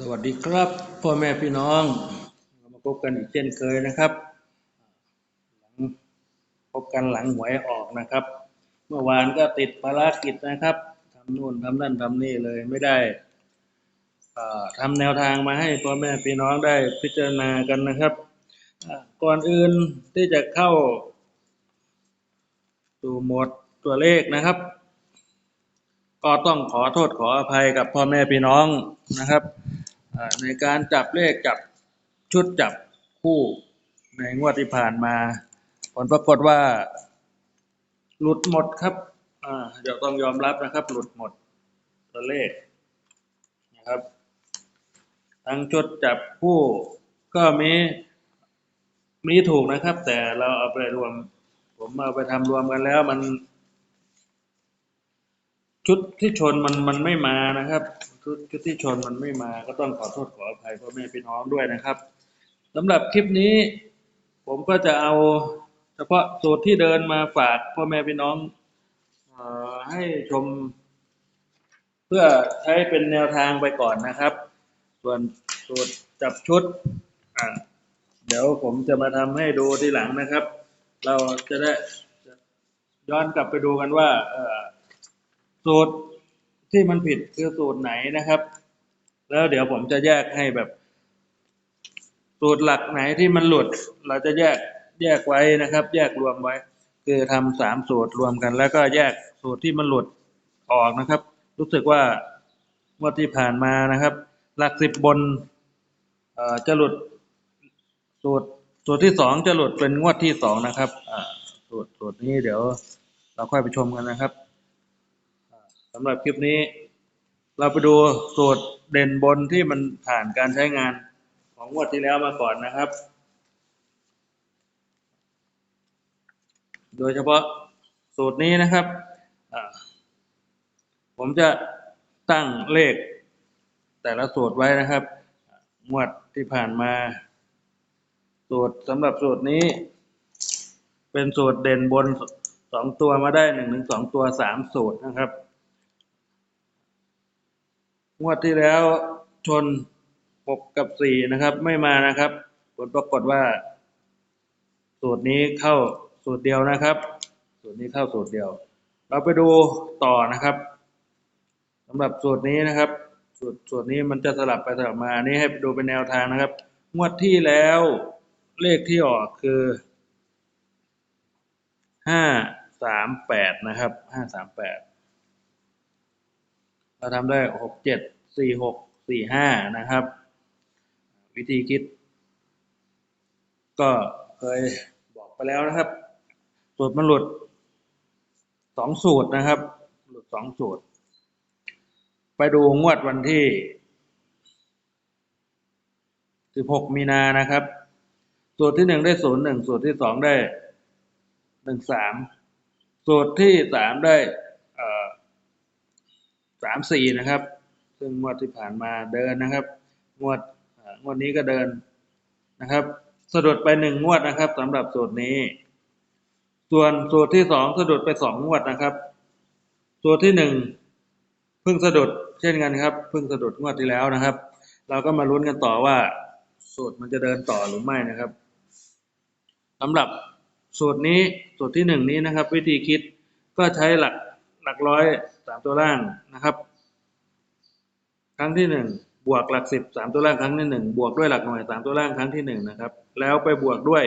สวัสดีครับพ่อแม่พี่น้องเรามาพบกันอีกเช่นเคยนะครับหลังพบกันหลังหวยออกนะครับ เมื่อวานก็ติดภารกิจนะครับทำนู่นทำนั่นทำนี่เลยไม่ได้ทำแนวทางมาให้พ่อแม่พี่น้องได้พิจารณากันนะครับ ก่อนอื่นที่จะเข้าสู่หมวดตัวเลขนะครับ ก็ต้องขอโทษขออภัยกับพ่อแม่พี่น้องนะครับ ในการจับเลขจับชุดจับคู่ในงวดที่ผ่านมา ผลปรากฏว่า หลุดหมดครับเดี๋ยวต้องยอมรับนะครับ หลุดหมดตัวเลขนะครับ ทั้งชุดจับคู่ก็มีมีถูกนะครับ แต่เราเอาไปรวม ผมเอาไปทำรวมกันแล้วมัน ชุดที่ชนมันมันไม่มานะครับ ชุดชุดที่ชนมันไม่มาก็ต้องขอโทษขออภัยพ่อแม่พี่น้องด้วยนะครับสำหรับคลิปนี้ ผมก็จะเอาเฉพาะสูตรที่เดินมาฝากพ่อแม่พี่น้องออให้ชม เพื่อใช้เป็นแนวทางไปก่อนนะครับ ส่วนสูตรจับชุดเดี๋ยวผมจะมาทำให้ดูทีหลังนะครับ เราจะได้ย้อนกลับไปดูกันว่า สูตรที่มันผิดคือสูตรไหนนะครับ แล้วเดี๋ยวผมจะแยกให้แบบ สูตรหลักไหนที่มันหลุด เราจะแยกแยกไว้นะครับ แยกรวมไว้ คือทำสามสูตรรวมกัน แล้วก็แยกสูตรที่มันหลุดออกนะครับ รู้สึกว่างวดที่ผ่านมานะครับ หลักสิบบนอ่อจะหลุดสูตรสูตรที่สองจะหลุดเป็นงวดที่สองนะครับอ่าสูตรสูตรนี้เดี๋ยวเราค่อยไปชมกันนะครับ สำหรับคลิปนี้ เราไปดูสูตรเด่นบนที่มันผ่านการใช้งานของงวดที่แล้วมาก่อนนะครับ โดยเฉพาะสูตรนี้นะครับ ผมจะตั้งเลขแต่ละสูตรไว้นะครับ งวดที่ผ่านมาสูตรสำหรับสูตรนี้ เป็นสูตรเด่นบนสองตัวมาได้หนึ่งถึงสองตัวสามสูตรนะครับ งวดที่แล้วชนหกกับสี่นะครับ ไม่มานะครับ ผลปรากฏว่า สูตรนี้เข้าสูตรเดียวนะครับ สูตรนี้เข้าสูตรเดียว เราไปดูต่อนะครับสำหรับสูตรนี้นะครับ สูตรสูตรนี้มันจะสลับไปสลับมาอันนี้ให้ดูเป็นแนวทางนะครับ งวดที่แล้วเลขที่ออกคือห้าสามแปดนะครับห้าสามแปด เราทำได้หกเจ็ดสี่หกสี่ห้านะครับ วิธีคิด ก็เคยบอกไปแล้วนะครับ สูตรมันหลุดสองสูตรนะครับ หลุดสองสูตร ไปดูงวดวันที่สิบหกมีนานะครับ สูตรที่หนึ่งได้ศูนย์หนึ่งสูตรที่สองได้หนึ่งสามสูตรที่สามได้ สามสี่นะครับ ซึ่งงวดที่ผ่านมาเดินนะครับ งวดงวดนี้ก็เดินนะครับสะดุดไปหนึ่งงวดนะครับสำหรับสูตรนี้ ส่วนสูตรที่สองสะดุดไปสองงวดนะครับ สูตรที่หนึ่งเพิ่งสะดุดเช่นกันครับเพิ่งสะดุดงวดที่แล้วนะครับ เราก็มาลุ้นกันต่อว่า สูตรมันจะเดินต่อหรือไม่นะครับสำหรับสูตรนี้สูตรที่หนึ่งนี้นะครับ วิธีคิดก็ใช้หลักหลักร้อย สามตัวล่างนะครับ ครั้งที่หนึ่งบวกหลักสิบสามตัวล่างครั้งที่หนึ่งบวกด้วยหลักหน่วยสามตัวล่างครั้งที่หนึ่งนะครับ แล้วไปบวกด้วย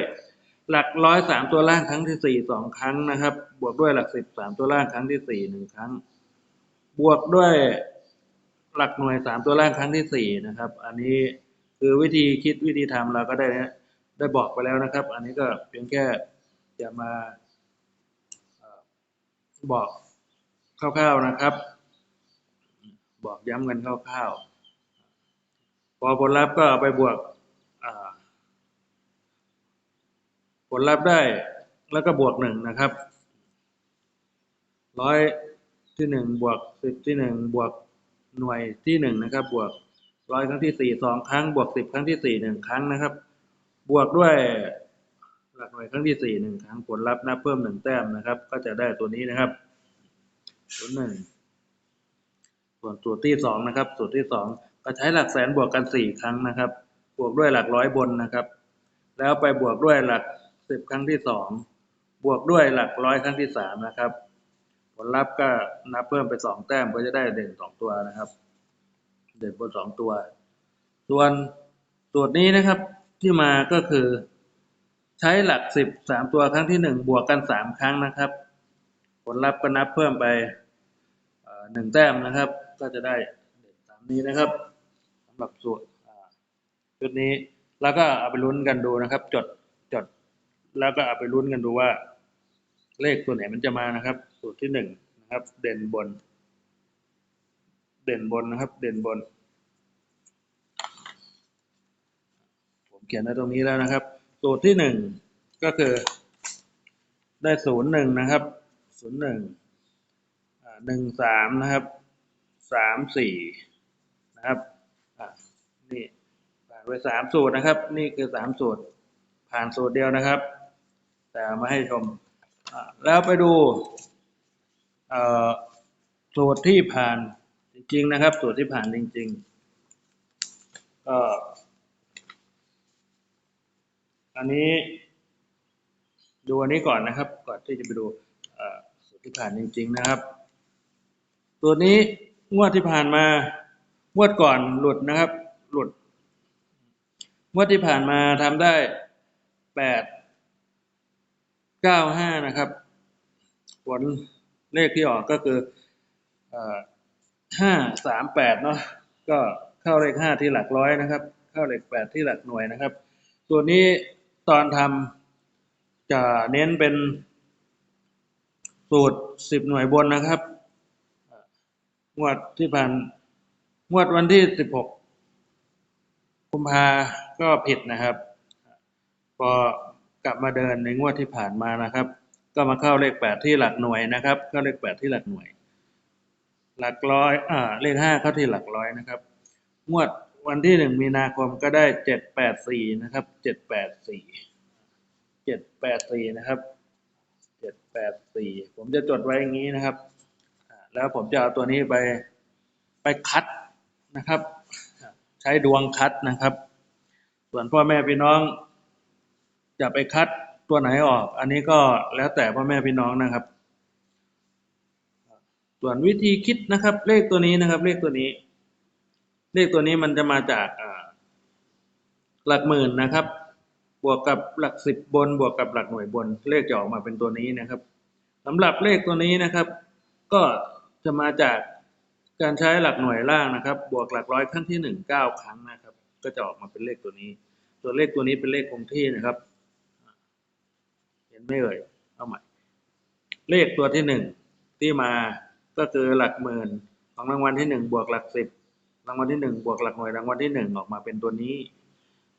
หลักร้อยสามตัวล่างครั้งที่สี่สองครั้งนะครับ บวกด้วยหลักสิบสามตัวล่างครั้งที่สี่หนึ่งครั้ง บวกด้วยหลักหน่วยสามตัวล่างครั้งที่สี่นะครับ อันนี้คือวิธีคิดวิธีทำเราก็ได้นะได้บอกไปแล้วนะครับ อันนี้ก็เพียงแค่จะมาบอก คร่าวๆนะครับ บอกย้ำกันคร่าวๆพอผลลัพธ์ก็เอาไปบวกผลลัพธ์ได้แล้วก็บวกหนึ่งนะครับร้อยที่หนึ่งบวกสิบที่หนึ่งบวกหน่วยที่หนึ่งนะครับ บวกร้อยครั้งที่สี่สองครั้ง บวกสิบครั้งที่สี่หนึ่งครั้งนะครับ บวกด้วยหลักหน่วยครั้งที่สี่หนึ่งครั้งผลลัพธ์นับเพิ่มหนึ่งแต้มนะครับ ก็จะได้ตัวนี้นะครับ ศูนย์หนึ่งส่วนสูตรที่สองนะครับ สูตรที่สองก็ใช้หลักแสนบวกกันสี่ครั้งนะครับ บวกด้วยหลักร้อยบนนะครับ แล้วไปบวกด้วยหลักสิบครั้งที่สองบวกด้วยหลักร้อยครั้งที่สามนะครับ ผลลัพธ์ก็นับเพิ่มไปสองแต้มก็จะได้เด่นสองตัวนะครับ เด่นบนสองตัว ส่วนสูตรนี้นะครับที่มาก็คือ ใช้หลักสิบสามตัวครั้งที่หนึ่งบวกกันสามครั้งนะครับ ผลลัพธ์ก็นับเพิ่มไปหนึ่งแต้มนะครับ ก็จะได้เด่นตามนี้นะครับสำหรับสูตรอ่าชุดนี้แล้วก็เอาไปลุ้นกันดูนะครับ จดจดแล้วก็เอาไปลุ้นกันดูว่า เลขตัวไหนมันจะมานะครับ สูตรที่หนึ่งนะครับ เด่นบน เด่นบนนะครับ เด่นบน ผมเขียนไว้ตรงนี้แล้วนะครับ สูตรที่หนึ่งก็คือได้ศูนย์หนึ่งนะครับ ศูนย์หนึ่งหนึ่งสามนะครับสามสี่นะครับนี่ผ่านไปสามสูตรนะครับ นี่คือสามสูตรผ่านสูตรเดียวนะครับ แต่มาให้ชมแล้วไปดูสูตรที่ผ่านจริงๆนะครับ สูตรที่ผ่านจริงๆก็อันนี้ดูอันนี้ก่อนนะครับ ก่อนที่จะไปดู ที่ผ่านจริง ๆ นะครับ ตัวนี้งวดที่ผ่านมางวดก่อนหลุดนะครับ หลุดงวดที่ผ่านมาทำได้แปดเก้าห้านะครับ ผลเลขที่ออกก็คือห้าสามแปดเนาะก็เข้าเลขห้าที่หลักร้อยนะครับ เข้าเลขแปดที่หลักหน่วยนะครับ ตัวนี้ตอนทำจะเน้นเป็น สูตรสิบหน่วยบนนะครับงวดที่ผ่านงวดวันที่สิบหกกุมภาก็ผิดนะครับ พอกลับมาเดินในงวดที่ผ่านมานะครับ ก็มาเข้าเลขแปดที่หลักหน่วยนะครับเข้าเลขแปดที่หลักหน่วย หลักร้อยอ่าเลขห้าเข้าที่หลักร้อยนะครับ งวดวันที่หนึ่งมีนาคมก็ได้เจ็ดแปดสี่นะครับเจ็ดแปดสี่เจ็ดแปดสี่นะครับ เจ็ดแปดสี่ผมจะจดไว้อย่างนี้นะครับ แล้วผมจะเอาตัวนี้ไปไปคัดนะครับ ใช้ดวงคัดนะครับ ส่วนพ่อแม่พี่น้อง จะไปคัดตัวไหนออก อันนี้ก็แล้วแต่พ่อแม่พี่น้องนะครับ ส่วนวิธีคิดนะครับ เลขตัวนี้นะครับ เลขตัวนี้ เลขตัวนี้มันจะมาจากหลักหมื่นนะครับ บวกกับหลักสิบบน บวกกับหลักหน่วยบน เลขจะออกมาเป็นตัวนี้นะครับสำหรับเลขตัวนี้นะครับ ก็จะมาจากการใช้หลักหน่วยล่างนะครับ บวกหลักร้อยครั้งที่หนึ่งเก้าครั้งนะครับ ก็จะออกมาเป็นเลขตัวนี้ ตัวเลขตัวนี้เป็นเลขคงที่นะครับ เห็นไหมเอ่ยเอาใหม่เลขตัวที่หนึ่งที่มาก็คือหลักหมื่นของรางวัลที่หนึ่งบวกหลักสิบรางวัลที่หนึ่งบวกหลักหน่วยรางวัลที่หนึ่งออกมาเป็นตัวนี้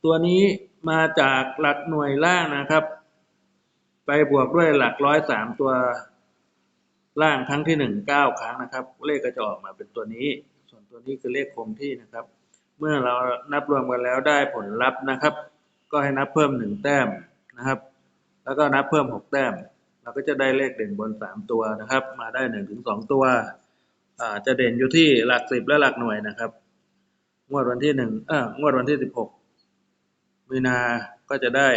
ตัวนี้มาจากหลักหน่วยล่างนะครับ ไปบวกด้วยหลักร้อยสามตัวล่างครั้งที่หนึ่งเก้าครั้งนะครับ เลขก็จะออกมาเป็นตัวนี้ ส่วนตัวนี้คือเลขคงที่นะครับ เมื่อเรานับรวมกันแล้วได้ผลลัพธ์นะครับ ก็ให้นับเพิ่มหนึ่งแต้มนะครับ แล้วก็นับเพิ่มหกแต้ม เราก็จะได้เลขเด่นบนสามตัวนะครับ มาได้หนึ่งถึงสองตัวอ่าจะเด่นอยู่ที่หลักสิบและหลักหน่วยนะครับ งวดวันที่หนึ่งเอองวดวันที่สิบหก มีนาก็จะได้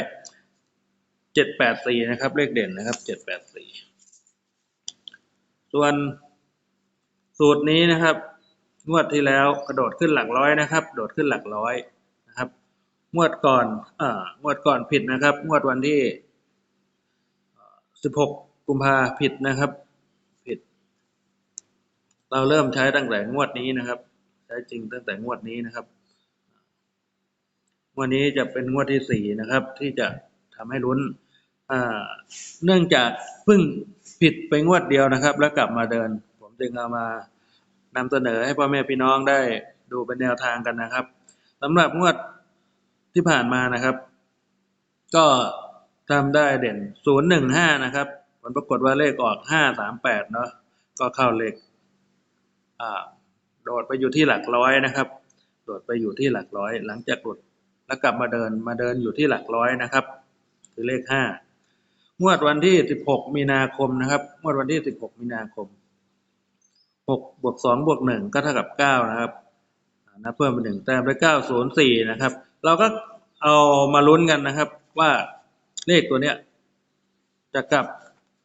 เจ็ดแปดสี่นะครับ เลขเด่นนะครับเจ็ดแปดสี่ส่วนสูตรนี้นะครับ งวดที่แล้วกระโดดขึ้นหลักร้อยนะครับ โดดขึ้นหลักร้อยนะครับ งวดก่อนเอ่องวดก่อนผิดนะครับ งวดวันที่สิบหกกุมภาผิดนะครับ ผิด เราเริ่มใช้ตั้งแต่งวดนี้นะครับ ใช้จริงตั้งแต่งวดนี้นะครับ วดนี้จะเป็นงวดที่สี่นะครับ ที่จะทำให้ลุ้นเนื่องจากเพิ่งผิดไปงวดเดียวนะครับ แล้วกลับมาเดิน ผมจึงเอามานำเสนอให้พ่อแม่พี่น้องได้ดูเป็นแนวทางกันนะครับสำหรับงวดที่ผ่านมานะครับ ก็ทำได้เด่นศูนย์หนึ่งห้านะครับ ผลปรากฏว่าเลขออกห้าสามแปดเนาะ ก็เข้าเลขโดดไปอยู่ที่หลักร้อยนะครับ โดดไปอยู่ที่หลักร้อย หลังจากหลุด แล้วกลับมาเดินมาเดินอยู่ที่หลักร้อยนะครับ คือเลขห้างวดวันที่สิบหกมีนาคมนะครับงวดวันที่สิบหกมีนาคมหกบวกสองบวกหนึ่งก็เท่ากับเก้านะครับนับเพิ่มเป็นหนึ่งแต้มได้เก้าศูนย์สี่นะครับ เราก็เอามาลุ้นกันนะครับ ว่าเลขตัวเนี้ยจะกลับ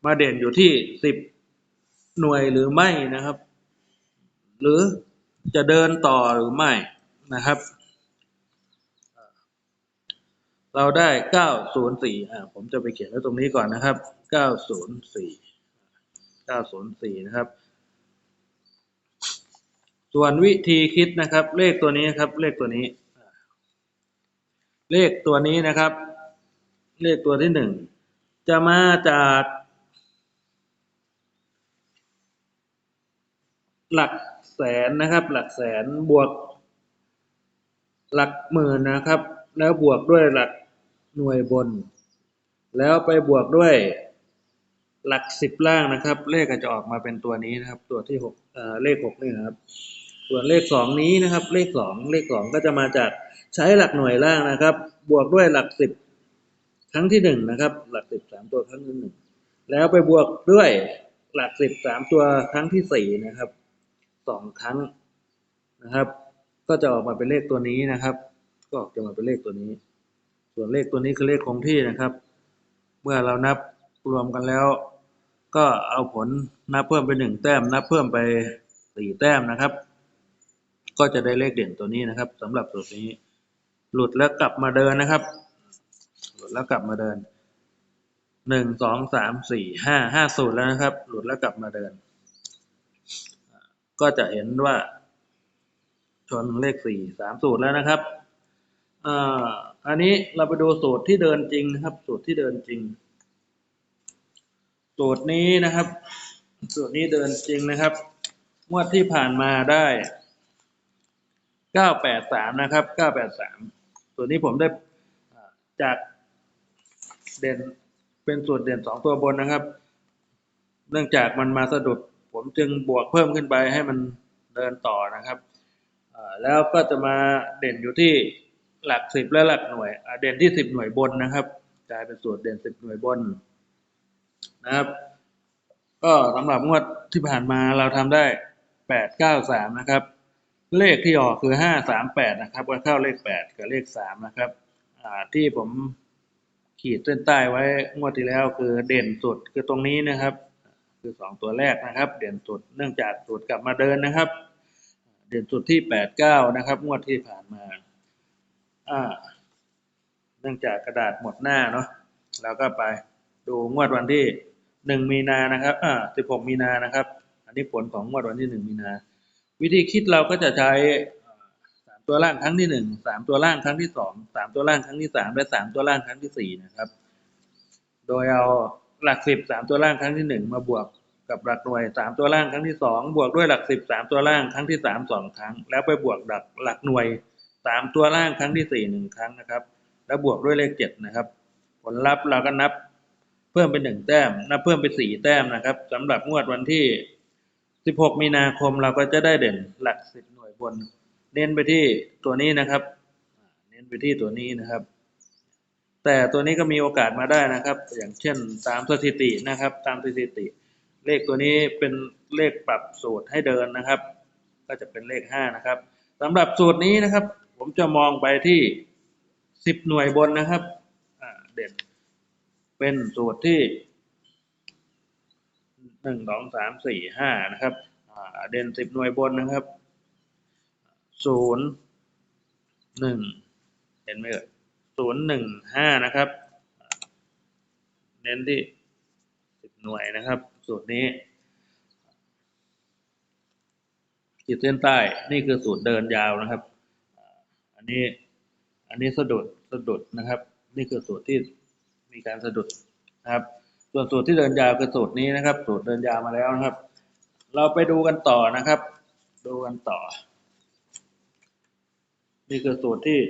มาเด่นอยู่ที่สิบหน่วยหรือไม่นะครับ หรือจะเดินต่อหรือไม่นะครับ เราได้เก้าศูนย์สี่อ่า ผมจะไปเขียนไว้ตรงนี้ก่อนนะครับเก้าศูนย์สี่เก้าศูนย์สี่นะครับ ส่วนวิธีคิดนะครับ เลขตัวนี้ครับ เลขตัวนี้ เลขตัวนี้นะครับ เลขตัวที่หนึ่ง จะมาจากหลักแสนนะครับ หลักแสนบวก หลักหมื่นนะครับ แล้วบวกด้วยหลัก หน่วยบน แล้วไปบวกด้วยหลักสิบล่างนะครับ เลขก็จะออกมาเป็นตัวนี้นะครับ ตัวที่หกเเลขหกนี่นะครับ ส่วนเลขสองนี้นะครับ เลขสองเลขสองก็จะมาจากใช้หลักหน่วยล่างนะครับ บวกด้วยหลักสิบครั้งที่หนึ่งนะครับ หลักสิบสามตัวครั้งที่หนึ่งแล้วไปบวกด้วยหลักสิบสามตัวครั้งที่สี่นะครับสองครั้งนะครับ ก็จะออกมาเป็นเลขตัวนี้นะครับ ก็ออกจะมาเป็นเลขตัวนี้ ส่วนเลขตัวนี้คือเลขคงที่นะครับ เมื่อเรานับรวมกันแล้ว ก็เอาผลนับเพิ่มไปหนึ่งแต้ม นับเพิ่มไปสี่แต้มนะครับ ก็จะได้เลขเด่นตัวนี้นะครับสำหรับสูตรนี้ หลุดแล้วกลับมาเดินนะครับ หลุดแล้วกลับมาเดินหนึ่งสองสามสี่ห้าห้าสูตรแล้วนะครับ หลุดแล้วกลับมาเดิน ก็จะเห็นว่าชนเลขสี่สามสูตรแล้วนะครับ อ่าอันนี้เราไปดูสูตรที่เดินจริงนะครับ สูตรที่เดินจริง สูตรนี้นะครับ สูตรนี้เดินจริงนะครับงวดที่ผ่านมาได้เก้าแปดสามนะครับเก้าแปดสามส่วนนี้ผมได้จากเด่นเป็นส่วนเด่นสองตัวบนนะครับ เนื่องจากมันมาสะดุด ผมจึงบวกเพิ่มขึ้นไปให้มันเดินต่อนะครับแล้วก็จะมาเด่นอยู่ที่ หลักสิบและหลักหน่วยเด่นที่สิบหน่วยบนนะครับกลายเป็นส่วนเด่นสิบหน่วยบนนะครับ ก็สำหรับงวดที่ผ่านมาเราทำได้แปดเก้าสามนะครับ เลขที่ออกคือห้าสามแปดนะครับก็เข้าเลขแปดกับเลขสามนะครับที่ผมขีดเส้นใต้ไว้งวดที่แล้วคือเด่นสุดคือตรงนี้นะครับ คือสองตัวแรกนะครับ เด่นสุดเนื่องจากสุดกลับมาเดินนะครับ เด่นสุดที่แปดเก้านะครับ งวดที่ผ่านมา เนื่องจากกระดาษหมดหน้าเนาะเราก็ไปดูงวดวันที่หนึ่งมีนานะครับอ่าสิบหกมีนานะครับ อันนี้ผลของงวดวันที่หนึ่งมีนา วิธีคิดเราก็จะใช้สามตัวล่างครั้งที่หนึ่งสามตัวล่างครั้งที่สองสามตัวล่างครั้งที่สามและสามตัวล่างครั้งที่สี่นะครับ โดยเอาหลักสิบสามตัวล่างครั้งที่หนึ่งมาบวกกับหลักหน่วยสามตัวล่างครั้งที่สองบวกด้วยหลักสิบสามตัวล่างครั้งที่สามสองครั้ง แล้วไปบวกหลักหลักหน่วย สามตัวล่างครั้งที่สี่หนึ่งครั้งนะครับ แล้วบวกด้วยเลขเจ็ดนะครับ ผลลัพธ์เราก็นับเพิ่มเป็นหนึ่งแต้ม นับเพิ่มเป็นสี่แต้มนะครับสำหรับงวดวันที่16มีนาคมเราก็จะได้เด่นหลักสิบหน่วยบน เน้นไปที่ตัวนี้นะครับ เน้นไปที่ตัวนี้นะครับ แต่ตัวนี้ก็มีโอกาสมาได้นะครับ อย่างเช่นตามสถิตินะครับ ตามสถิติ เลขตัวนี้เป็นเลขปรับสูตรให้เดินนะครับ ก็จะเป็นเลขห้านะครับ สำหรับสูตรนี้นะครับ ผมจะมองไปที่สิบหน่วยบนนะครับเด่นเป็นสูตรที่หนึ่งสองสามสี่ห้านะครับเด่นสิบหน่วยบนนะครับศูนย์หนึ่งเห็นไหมเอ่ยศูนย์หนึ่งห้านะครับ เน้นที่สิบหน่วยนะครับ สูตรนี้ ขีดเส้นใต้ นี่คือสูตรเดินยาวนะครับ อันนี้ อันนี้สะดุด สะดุดนะครับ นี่คือสูตรที่มีการสะดุดนะครับ ส่วนสูตรที่เดินยาวคือสูตรนี้นะครับ สูตรเดินยาวมาแล้วนะครับ เราไปดูกันต่อนะครับ ดูกันต่อ นี่คือสูตรที่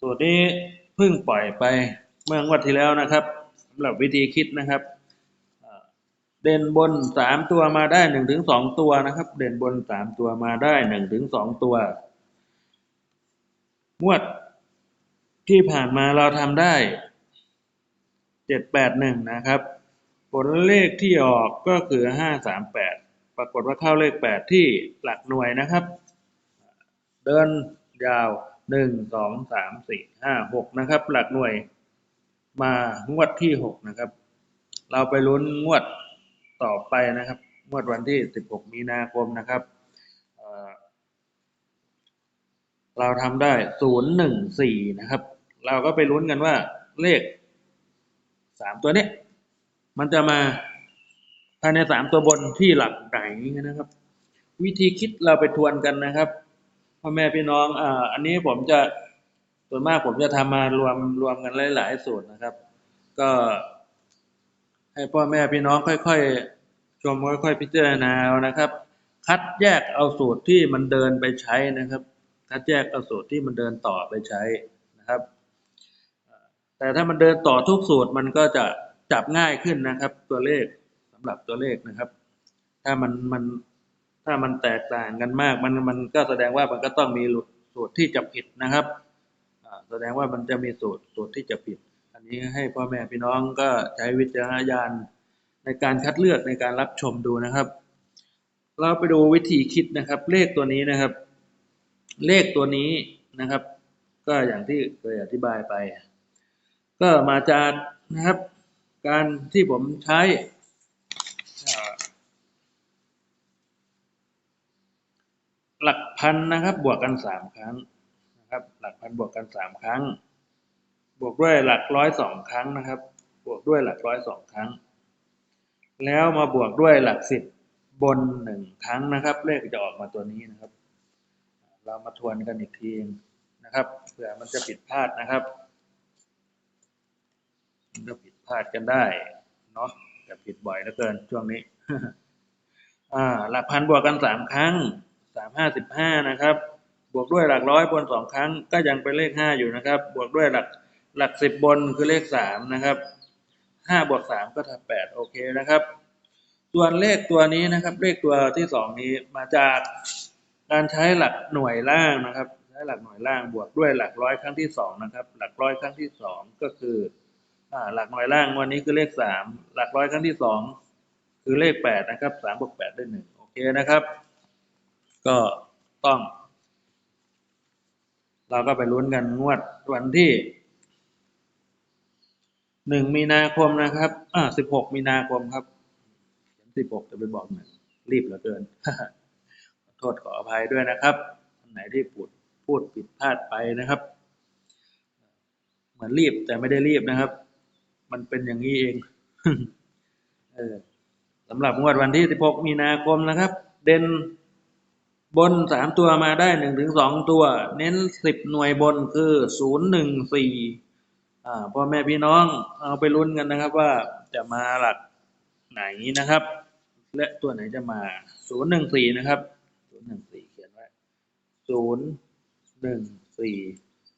สูตรนี้เพิ่งปล่อยไปเมื่องวดที่แล้วนะครับสำหรับวิธีคิดนะครับ เด่นบนสามตัวมาได้หนึ่งถึงสองตัวนะครับ เด่นบนสามตัวมาได้หนึ่งถึงสองตัวงวดที่ผ่านมาเราทำได้เจ็ดแปดหนึ่งนะครับ ผลเลขที่ออกก็คือห้าสามแปดปรากฏว่าเข้าเลขแปดที่หลักหน่วยนะครับ เดินยาวหนึ่งสองสามสี่ห้าหกนะครับ หลักหน่วยมางวดที่หกนะครับ เราไปลุ้นงวด ต่อไปนะครับงวดวันที่สิบหกมีนาคมนะครับเเราทำได้ศูนย์หนึ่งสี่นะครับ เราก็ไปลุ้นกันว่าเลขสามตัวนี้มันจะมาภายในสามตัวบนที่หลักไหนนะครับ วิธีคิดเราไปทวนกันนะครับพ่อแม่พี่น้องอ่าอันนี้ผมจะส่วนมากผมจะทำมารวมรวมกันหลาย ๆ สูตรนะครับ ก็ ให้พ่อแม่พี่น้องค่อยๆ ชมค่อยๆพิจารณาเอานะครับ คัดแยกเอาสูตรที่มันเดินไปใช้นะครับ คัดแยกเอาสูตรที่มันเดินต่อไปใช้นะครับ แต่ถ้ามันเดินต่อทุกสูตรมันก็จะจับง่ายขึ้นนะครับ ตัวเลขสำหรับตัวเลขนะครับ ถ้ามันมันถ้ามันแตกต่างกันมากมันมันก็แสดงว่ามันก็ต้องมีสูตรที่จะผิดนะครับแสดงว่ามันจะมีสูตรสูตรที่จะผิด นี้ให้พ่อแม่พี่น้องก็ใช้วิจารณญาณในการคัดเลือกในการรับชมดูนะครับ เราไปดูวิธีคิดนะครับ เลขตัวนี้นะครับ เลขตัวนี้นะครับ ก็อย่างที่เคยอธิบายไป ก็มาจากนะครับ การที่ผมใช้หลักพันนะครับ บวกกันสามครั้งนะครับ หลักพันบวกกันสามครั้ง บวกด้วยหลักร้อยสองครั้งนะครับ บวกด้วยหลักร้อยสองครั้ง แล้วมาบวกด้วยหลักสิบบนหนึ่งครั้งนะครับ เลขจะออกมาตัวนี้นะครับ เรามาทวนกันอีกทีนะครับเผื่อมันจะผิดพลาดนะครับมันก็ผิดพลาดกันได้เนาะแต่ผิดบ่อยเหลือเกินช่วงนี้อ่าหลักพันบวกกันสามครั้งสามห้าสิบห้านะครับ บวกด้วยหลักร้อยบนสองครั้งก็ยังเป็นเลขห้าอยู่นะครับ บวกด้วยหลัก หลักสิบบนคือเลขสามนะครับห้าบวกสามก็ทำแปดโอเคนะครับ ส่วนเลขตัวนี้นะครับ เลขตัวที่สองนี้มาจากการใช้หลักหน่วยล่างนะครับ ใช้หลักหน่วยล่างบวกด้วยหลักร้อยครั้งที่สองนะครับ หลักร้อยครั้งที่สองก็คืออหลักหน่วยล่างวันนี้คือเลขสามหลักร้อยครั้งที่สองคือเลขแปดนะครับสามบวกแปดได้หนึ่งโอเคนะครับ ก็ต้อง เราก็ไปลุ้นกันงวดวันที่ หนึ่งมีนาคมนะครับอ่าสิบหกมีนาคมครับสิบหกจะไปบอกหนึ่งรีบเหลือเกินขอโทษขออภัยด้วยนะครับอันไหนที่พูดพูดผิดพลาดไปนะครับ เหมือนรีบแต่ไม่ได้รีบนะครับ มันเป็นอย่างนี้เองเออสำหรับงวดวันที่16มีนาคมนะครับ เด่นบนสามตัวมาได้หนึ่งถึงสองตัว เน้นสิบหน่วยบนคือศูนย์หนึ่งสี่ พ่อแม่พี่น้องเอาไปลุ้นกันนะครับว่าจะมาหลักไหนนะครับ และตัวไหนจะมาศูนย์หนึ่งสี่นะครับศูนย์หนึ่งสี่เขียนไว้ศูนย์หนึ่งสี่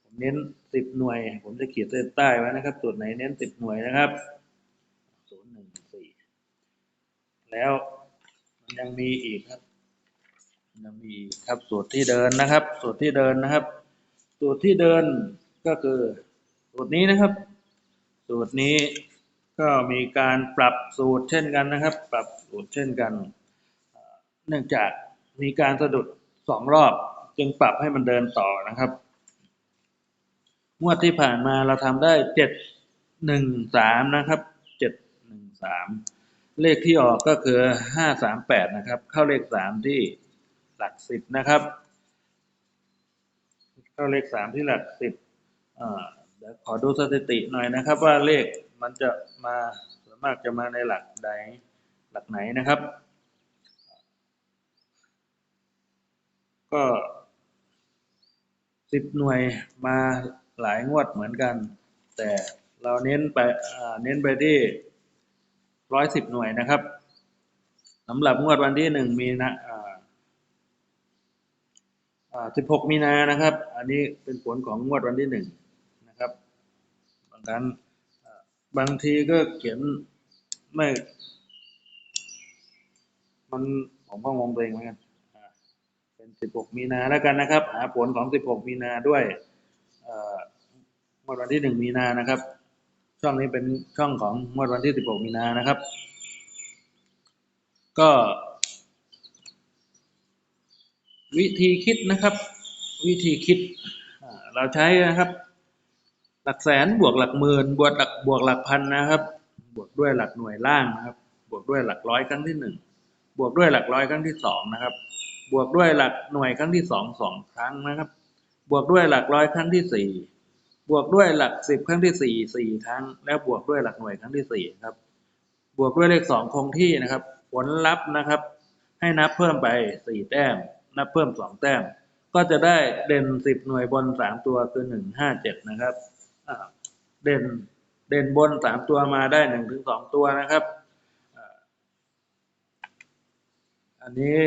ผมเน้นสิบหน่วย ผมจะเขีดเส้นใต้ไว้นะครับตัวไหนเน้นสิบหน่วยนะครับศูนย์หนึ่งสี่แล้วมันยังมีอีกครับยังมีครับสูตรที่เดินนะครับ สูตรที่เดินนะครับ สูตรที่เดินก็คือ สูตรนี้นะครับ สูตรนี้ก็มีการปรับสูตรเช่นกันนะครับ ปรับสูตรเช่นกัน เนื่องจากมีการสะดุดสองรอบ จึงปรับให้มันเดินต่อนะครับงวดที่ผ่านมาเราทำได้เจ็ดหนึ่งสามนะครับเจ็ดหนึ่งสามเลขที่ออกก็คือห้าสามแปดนะครับ เข้าเลขสามที่หลักสิบนะครับ เข้าเลขสามที่หลักสิบอ่า เดี๋ยวขอดูสถิติหน่อยนะครับ ว่าเลขมันจะมาส่วนมากจะมาในหลักใดหลักไหนนะครับ ก็สิบหน่วยมาหลายงวดเหมือนกัน แต่เราเน้นไปเน้นไปที่ร้อยสิบหน่วยนะครับสำหรับงวดวันที่หนึ่งมีนะอ่าอ่า16มีนานะครับ อันนี้เป็นผลของงวดวันที่หนึ่ง บางครั้งอ่าบางทีก็เขียนไม่ มันผมก็งงตัวเองเหมือนกันเป็น 16 มีนาแล้วกันนะครับ หาผลของ 16 มีนาด้วยเอ่อวันที่หนึ่งมีนานะครับ ช่องนี้เป็นช่องของงวดวันที่ 16 มีนานะครับ ก็ วิธีคิดนะครับ วิธีคิดเราใช้นะครับ หลักแสนบวกหลักหมื่นบวกหลักบวกหลักพันนะครับ บวกด้วยหลักหน่วยล่างนะครับ บวกด้วยหลักร้อยครั้งที่หนึ่งบวกด้วยหลักร้อยครั้งที่สองนะครับ บวกด้วยหลักหน่วยครั้งที่สองสองครั้งนะครับ บวกด้วยหลักร้อยครั้งที่สี่บวกด้วยหลักสิบครั้งที่สี่สี่ครั้ง แล้วบวกด้วยหลักหน่วยครั้งที่สี่ครับ บวกด้วยเลขสองคงที่นะครับ ผลลัพธ์นะครับ ให้นับเพิ่มไปสี่แต้ม นับเพิ่มสองแต้ม ก็จะได้เด่นสิบหน่วยบนสามตัวคือหนึ่งห้าเจ็ดนะครับ เด่นเด่นบนสามตัวมาได้หนึ่งถึงสองตัวนะครับ อันนี้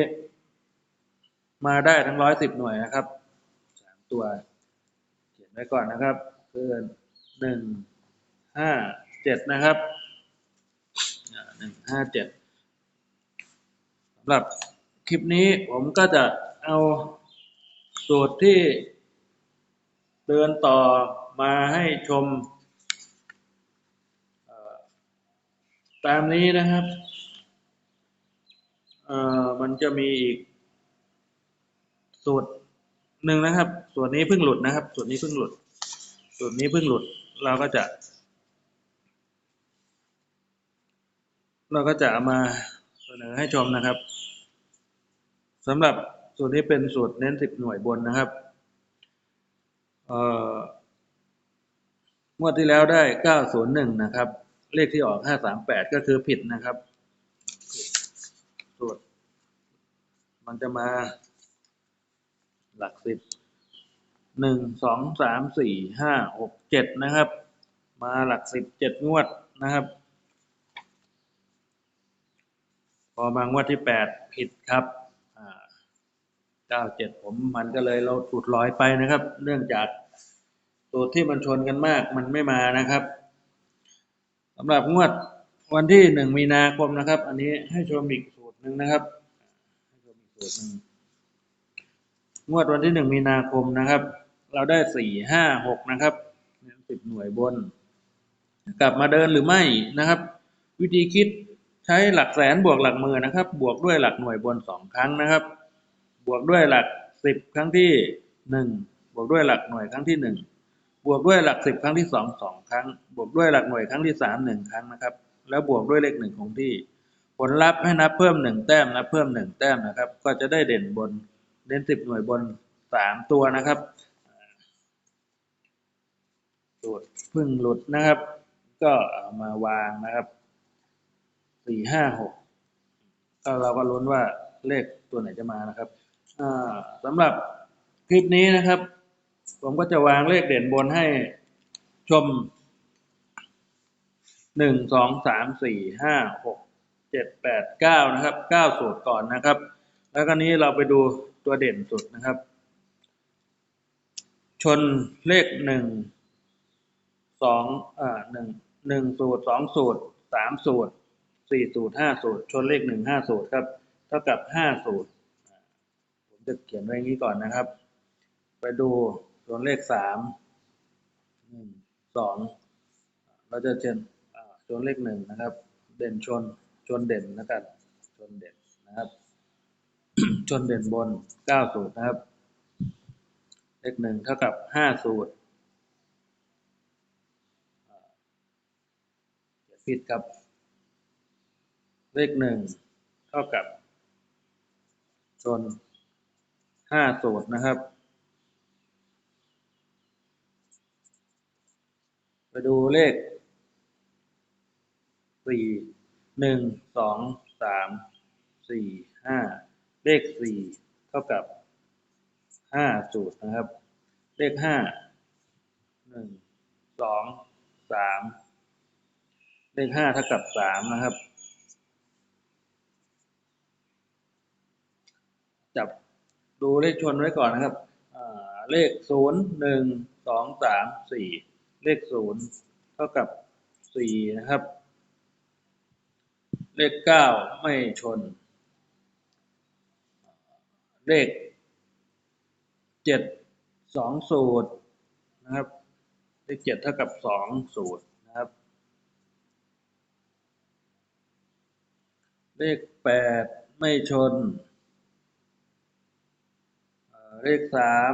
มาได้ทั้งร้อยสิบหน่วยนะครับสามตัว เขียนไว้ก่อนนะครับคือหนึ่งห้าเจ็ดนะครับหนึ่งห้าเจ็ดสำหรับคลิปนี้ผมก็จะเอาสูตรที่เดินต่อ มาให้ชมตามนี้นะครับมันจะมีอีกสูตรหนึ่งนะครับ ส่วนนี้เพิ่งหลุดนะครับ ส่วนนี้เพิ่งหลุด ส่วนนี้เพิ่งหลุด เราก็จะ เราก็จะมาเสนอให้ชมนะครับสำหรับสูตรนี้เป็นสูตรเน้นสิบหน่วยบนนะครับ เอ่อ งวดที่แล้วได้เก้าศูนย์หนึ่งนะครับ เลขที่ออกห้าสามแปดก็คือผิดนะครับผิดสูตรมันจะมาหลักสิบหนึ่งสองสามสี่ห้าหกเจ็ดนะครับ มาหลักสิบเจ็ดงวดนะครับ พอมางวดที่แปดผิดครับเก้าเจ็ดผมมันก็เลยเราถูดลอยไปนะครับ เนื่องจาก ตัวที่มันชนกันมากมันไม่มานะครับสำหรับงวดวันที่หนึ่งมีนาคมนะครับ อันนี้ให้ชมอีกสูตรหนึ่งนะครับให้ชมอีกสูตรหนึ่งงวดวันที่หนึ่งมีนาคมนะครับ เราได้สี่ห้าหกนะครับสิบหน่วยบน กลับมาเดินหรือไม่นะครับ วิธีคิดใช้หลักแสนบวกหลักหมื่นนะครับ บวกด้วยหลักหน่วยบนสองครั้งนะครับ บวกด้วยหลักสิบครั้งที่หนึ่งบวกด้วยหลักหน่วยครั้งที่หนึ่ง บวกด้วยหลักสิบครั้งที่สองสองครั้ง บวกด้วยหลักหน่วยครั้งที่สามหนึ่งครั้งนะครับ แล้วบวกด้วยเลขหนึ่งคงที่ ผลลัพธ์ให้นับเพิ่มหนึ่งแต้มนับเพิ่มหนึ่งแต้มนะครับ ก็จะได้เด่นบนเด่นสิบหน่วยบนสามตัวนะครับสูตรพึ่งหลุดนะครับ ก็เอามาวางนะครับสี่ห้าหกก็เราก็ลุ้นว่าเลขตัวไหนจะมานะครับสำหรับคลิปนี้นะครับ ผมก็จะวางเลขเด่นบนให้ชมหนึ่งสองสามสี่ห้าหกเจ็ดแปดเก้านะครับเก้าสูตรก่อนนะครับ แล้วก็นี้เราไปดูตัวเด่นสุดนะครับ ชนเลขหนึ่งสองอ่าหนึ่งหนึ่งสูตรสองสูตรสามสูตรสี่สูตรห้าสูตร ชนเลขหนึ่งห้าสูตรครับ เท่ากับห้าสูตร ผมจะเขียนไว้อย่างนี้ก่อนนะครับ ไปดู ส่วนเลขสามหนึ่งสองเราจะเชนอ่าชนเลขหนึ่งนะครับ เด่นชนชนเด่นนะครับชนเด่นนะครับ ชนเด่นบนเก้าสูตรนะครับ เลขหนึ่งเท่ากับห้าสูตรอ่าเขียนผิดครับเลขหนึ่งเท่ากับ ชนห้าสูตรนะครับ ไปดูเลขสี่หนึ่งสองสามสี่ห้าเลขสี่เท่ากับห้าสูตรนะครับ เลขห้าหนึ่งสองสามเลขห้าเท่ากับสามนะครับ จับดูเลขชนไว้ก่อนนะครับเลขศูนย์หนึ่งสองสามสี่ เลขศูนย์เท่ากับสี่นะครับ เลขเก้าไม่ชน เลขเจ็ดสองสูตรนะครับ เลขเจ็ดเท่ากับสองสูตรนะครับ เลขแปดไม่ชน เลขสาม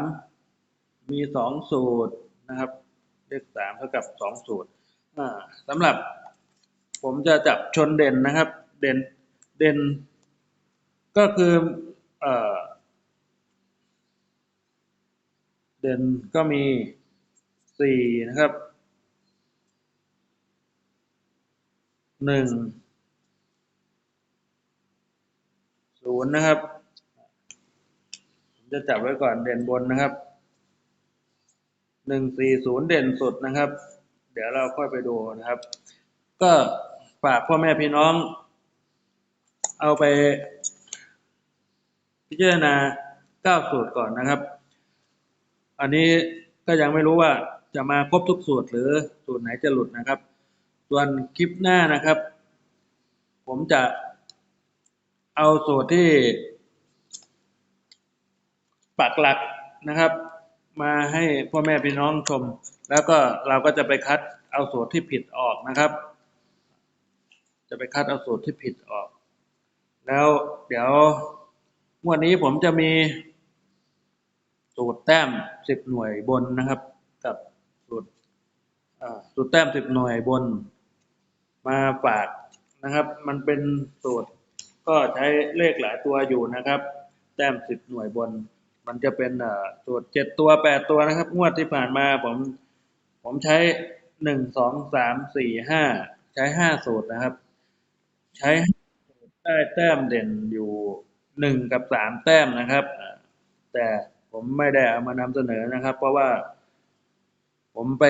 มีสองสูตรนะครับ เลขสามเท่ากับสองสูตรอ่าสำหรับผมจะจับชนเด่นนะครับ เด่นเด่นก็คือเอเด่นก็มีสี่นะครับหนึ่งศูนย์นะครับ ผมจะจับไว้ก่อนเด่นบนนะครับ หนึ่งสี่ศูนย์เด่นสุดนะครับ เดี๋ยวเราค่อยไปดูนะครับ ก็ฝากพ่อแม่พี่น้อง เอาไป พิจารณาเก้าสูตรก่อนนะครับ อันนี้ก็ยังไม่รู้ว่าจะมาครบทุกสูตรหรือสูตรไหนจะหลุดนะครับ ส่วนคลิปหน้านะครับ ผมจะเอาสูตรที่ปักหลักนะครับ มาให้พ่อแม่พี่น้องชม แล้วก็เราก็จะไปคัดเอาสูตรที่ผิดออกนะครับ จะไปคัดเอาสูตรที่ผิดออก แล้วเดี๋ยวงวดนี้ผมจะมีสูตรแต้มสิบหน่วยบนนะครับ กับสูตรอ่าสูตรแต้มสิบหน่วยบน มาฝากนะครับ มันเป็นสูตรก็ใช้เลขหลายตัวอยู่นะครับ แต้มสิบหน่วยบน มันจะเป็นอ่อสูตรเจ็ดตัวแปดตัวนะครับ งวดที่ผ่านมาผม ผมใช้หนึ่งสองสามสี่ห้าใช้ห้าสูตรนะครับ ใช้ได้แต้มเด่นอยู่หนึ่งกับสามแต้มนะครับ แต่ผมไม่ได้เอามานำเสนอนะครับ เพราะว่า ผมไป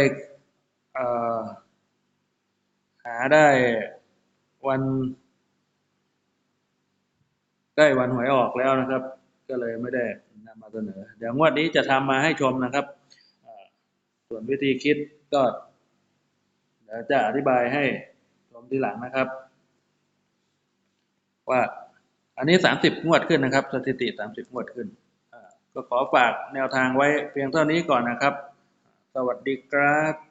หาได้วันใกล้วันหวยออกแล้วนะครับ ก็เลยไม่ได้นำมาเสนอ เดี๋ยวงวดนี้จะทำมาให้ชมนะครับ ส่วนวิธีคิดก็เดี๋ยวจะอธิบายให้ชมทีหลังนะครับ ว่าอันนี้สามสิบงวดขึ้นนะครับ สถิติสามสิบงวดขึ้น ก็ขอฝากแนวทางไว้เพียงเท่านี้ก่อนนะครับ สวัสดีครับ